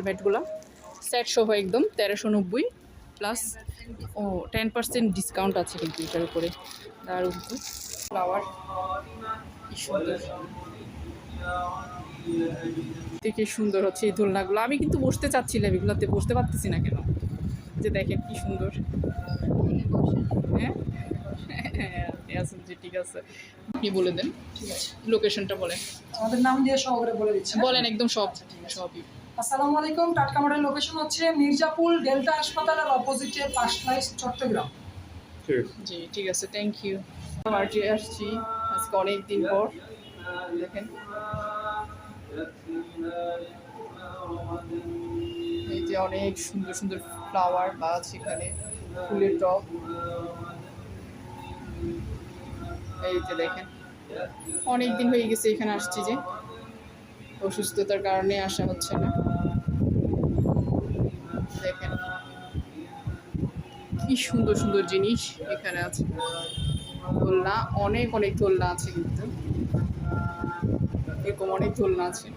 Table ম্যাটগুলো set সহ একদম তেরোশো নব্বই প্লাস ও টেন পার্সেন্ট ডিসকাউন্ট আছে কিন্তু এটার উপরে। দারুণ তো। ফ্লাওয়ার কি সুন্দর। দেখে সুন্দর হচ্ছে এই দোলনাগুলো। আমি কিন্তু বসতে চাচ্ছিলাম এগুলোতে বসতে পারতেছি না কেন? যে দেখেন কি সুন্দর। হ্যাঁ? হ্যাঁ আছেন যে ঠিক আছে। আপনি বলে দেন। ঠিক আছে। লোকেশনটা বলেন। আমাদের নাম দিয়ে সহকারে বলে দিচ্ছি? বলেন একদম সব সবই। আসসালামু আলাইকুম টাটকা মডেল লোকেশন হচ্ছে মির্জাপুর ডেল্টা হাসপাতালের অপোজিটে ফার্স্ট চট্টগ্রাম। জি ঠিক আছে থ্যাংক ইউ পার্টি আসছি আজকে অনেক দিন পর দেখেন। এই যে অনেক সুন্দর সুন্দর ফ্লাওয়ার গাছ এখানে ফুলের টব। এই যে দেখেন অনেক দিন হয়ে গেছে এখানে আসছি যে। অসুস্থতার কারণে আসা হচ্ছে না। কি সুন্দর সুন্দর জিনিস এখানে আছে। দোলনা অনেক অনেক দোলনা আছে কিন্তু। এরকম অনেক দোলনা আছে।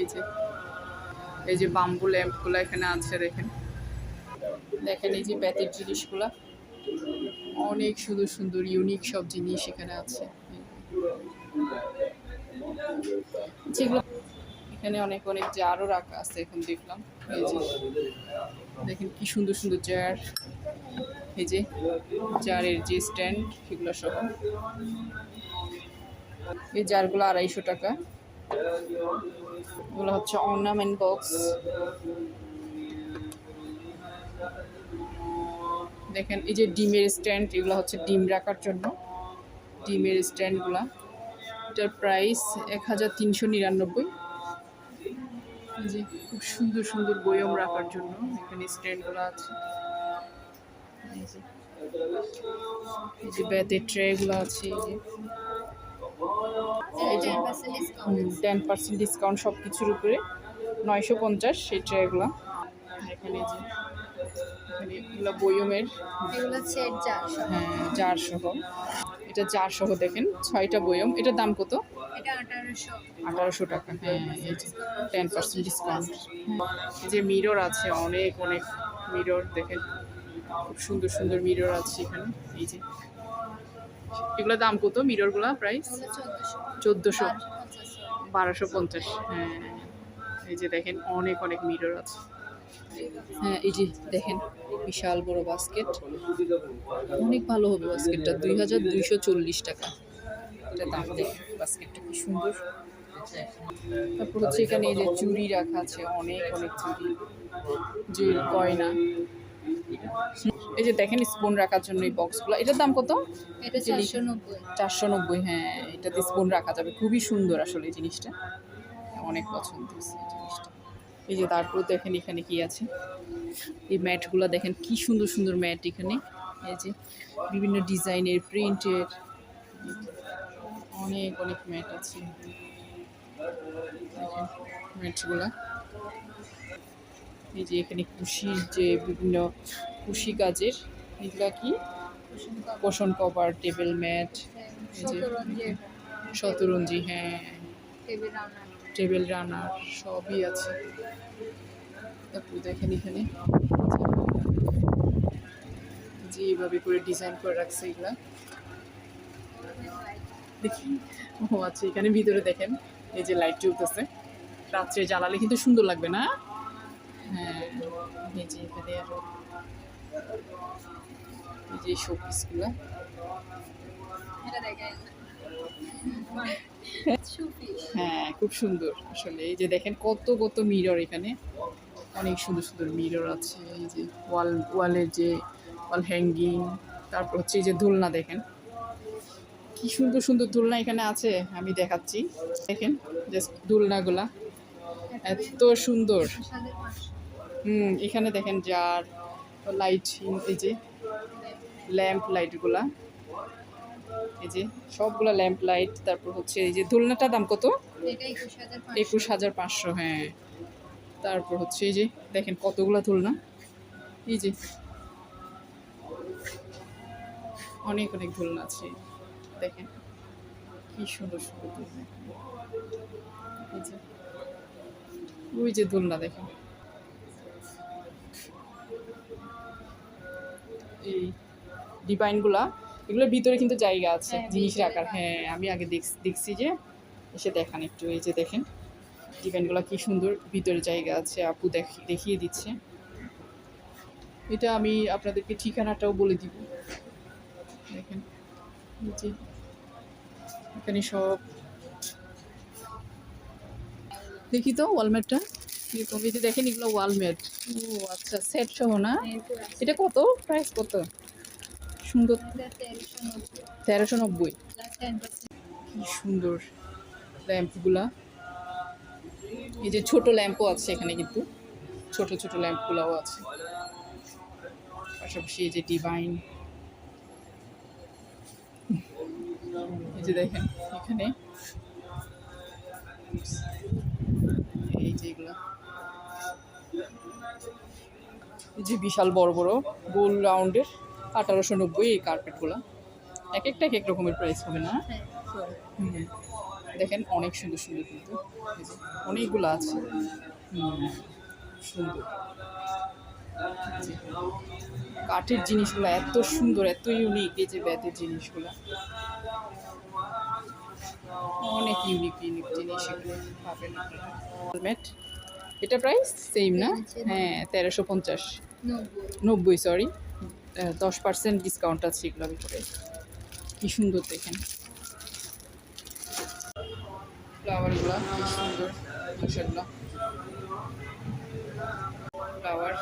এই যে এই যে বাম্বু ল্যাম্পগুলো এখানে আছে, দেখেন। দেখেন এই যে ব্যাতের জিনিসগুলা। অনেক সুন্দর সুন্দর ইউনিক সব জিনিস এখানে আছে। যেগুলো এখানে অনেক অনেক জারও রাখা আছে এখন দেখলাম। এই যে দেখেন কি সুন্দর সুন্দর জার। এই যে জারের যে স্ট্যান্ড সেগুলো সহ। এই জারগুলো আড়াইশো টাকা। এগুলো হচ্ছে অর্নামেন্ট বক্স দেখেন এই যে ডিমের স্ট্যান্ড, এগুলো হচ্ছে ডিম রাখার জন্য। ডিমের স্ট্যান্ডগুলা। এটার প্রাইস এক হাজার তিনশো নিরানব্বই। যে খুব সুন্দর সুন্দর বয়ম রাখার জন্য এখানে স্ট্যান্ডগুলো আছে। এই যে ব্যাতের ট্রেগুলো আছে এই যে। টেন পার্সেন্ট ডিসকাউন্ট সব কিছুর উপরে নয়শো পঞ্চাশ সেই ট্রেগুলো এখানে যে এখানে এগুলো বয়মের হ্যাঁ জার সহ। এটা জার সহ দেখেন ছয়টা বয়ম এটার দাম কত? আঠারোশো। টাকা হ্যাঁ এই যে টেন পার্সেন্ট ডিসকাউন্ট এই যে মিরর আছে অনেক অনেক মিরর দেখেন। খুব সুন্দর সুন্দর মিরর আছে এখানে এই যে। এগুলোর দাম কত মিররগুলো প্রাইস চোদ্দোশো। চোদ্দোশো বারোশো পঞ্চাশ হ্যাঁ। এই যে দেখেন অনেক অনেক মিরর আছে। হ্যাঁ এই যে দেখেন বিশাল বড় বাস্কেট অনেক ভালো হবে বাস্কেটটা দুই হাজার দুইশো চল্লিশ টাকা। এটা দাম দেখেন বাস্কেটটা কি সুন্দর। তারপর হচ্ছে এখানে যে চুড়ি রাখা আছে অনেক অনেক চুড়ি। যে গয়না। এই যে দেখেন স্পুন রাখার জন্য এই বক্সগুলো এটার দাম কত? এটা চারশো নব্বই। চারশো নব্বই হ্যাঁ এটাতে স্পুন রাখা যাবে। খুবই সুন্দর আসলে এই জিনিসটা। অনেক পছন্দ হয়েছে এই জিনিসটা। এই যে তারপর দেখেন এখানে কি আছে? এই ম্যাটগুলো দেখেন কি সুন্দর সুন্দর ম্যাট এখানে। এই যে বিভিন্ন ডিজাইনের প্রিন্টের। অনেক অনেক ম্যাট আছে ম্যাটগুলা। এই যে এখানে কুশির যে বিভিন্ন কুশি কাজের এগুলা কি? পোষণ কভার টেবিল ম্যাট শতরঞ্জি হ্যাঁ। টেবিল টেবিল রানার সবই আছে। তারপর দেখেন এখানে। যে এইভাবে করে ডিজাইন করে রাখছে এগুলা। দেখি। ও আচ্ছা এখানে ভিতরে দেখেন, এই যে লাইট জ্বলতেছে রাত্রে জ্বালালে কিন্তু সুন্দর লাগবে না? হ্যাঁ এই যে এখানে আরও এই যে শোপিসগুলো হ্যাঁ খুব সুন্দর আসলে। এই যে দেখেন, কত কত মিরর এখানে। অনেক সুন্দর সুন্দর মিরর আছে, এই যে ওয়াল ওয়ালের যে ওয়াল হ্যাঙ্গিং তারপর হচ্ছে এই যে দোলনা দেখেন। কি সুন্দর সুন্দর দোলনা এখানে আছে? আমি দেখাচ্ছি। দেখেন জাস্ট দোলনাগুলা। এত সুন্দর। হুম, এখানে দেখেন যার লাইট এই যে ল্যাম্প লাইটগুলা এই যে সবগুলা ল্যাম্প লাইট তারপর হচ্ছে এই যে দোলনাটার দাম কত? একুশ হাজার পাঁচশো হ্যাঁ। তারপর হচ্ছে এই যে দেখেন কতগুলা দোলনা। এই যে অনেক অনেক দোলনা আছে। দেখেন। কি সুন্দর সুন্দর দোলনা ওই যে দোলনা দেখেন। এই ডিভাইনগুলা এগুলোর ভিতরে কিন্তু জায়গা আছে হ্যাঁ, জিনিস রাখার। হ্যাঁ আমি আগে দেখ- দেখছি যে এসে দেখান একটু এই যে দেখেন। ডিভাইনগুলো কি সুন্দর ভিতরে জায়গা আছে আপু দেখ- দেখিয়ে দিচ্ছে। এটা আমি আপনাদেরকে ঠিকানাটাও বলে দিব। দেখেন এখানে সব। দেখি তো ওয়ালমেটটা এরকম এই যে দেখেন এগুলো ওয়ালমেট ও আচ্ছা সেট সহ না? এটা কত? প্রাইস কত? সুন্দর। তেরোশো নব্বই। কি সুন্দর ল্যাম্পগুলা এই যে ছোট ল্যাম্পও আছে এখানে কিন্তু। ছোট ছোট ল্যাম্পগুলাও আছে। পাশাপাশি এই যে ডিভাইন এই যে দেখেন এখানে। এই যে এগুলা। এই যে বিশাল বড় বড় গোল রাউন্ডের আঠারোশো নব্বই এই কার্পেটগুলো। এক একটা এক এক রকমের প্রাইস হবে না? হ্যাঁ দেখেন অনেক সুন্দর সুন্দর কিন্তু। অনেকগুলো আছে। সুন্দর। কাঠের জিনিসগুলো এত সুন্দর এত ইউনিক এই যে বেতের জিনিসগুলো। অনেক ইউনিক ইউনিক জিনিস এগুলো পাবেন হেলমেট এটা প্রাইস সেম না? হ্যাঁ তেরোশো পঞ্চাশ। নব্বই। সরি দশ পার্সেন্ট ডিসকাউন্ট আছে এগুলোর ভিতরে। কি সুন্দর দেখেন। ফ্লাওয়ারগুলো কি সুন্দর ফ্লাওয়ার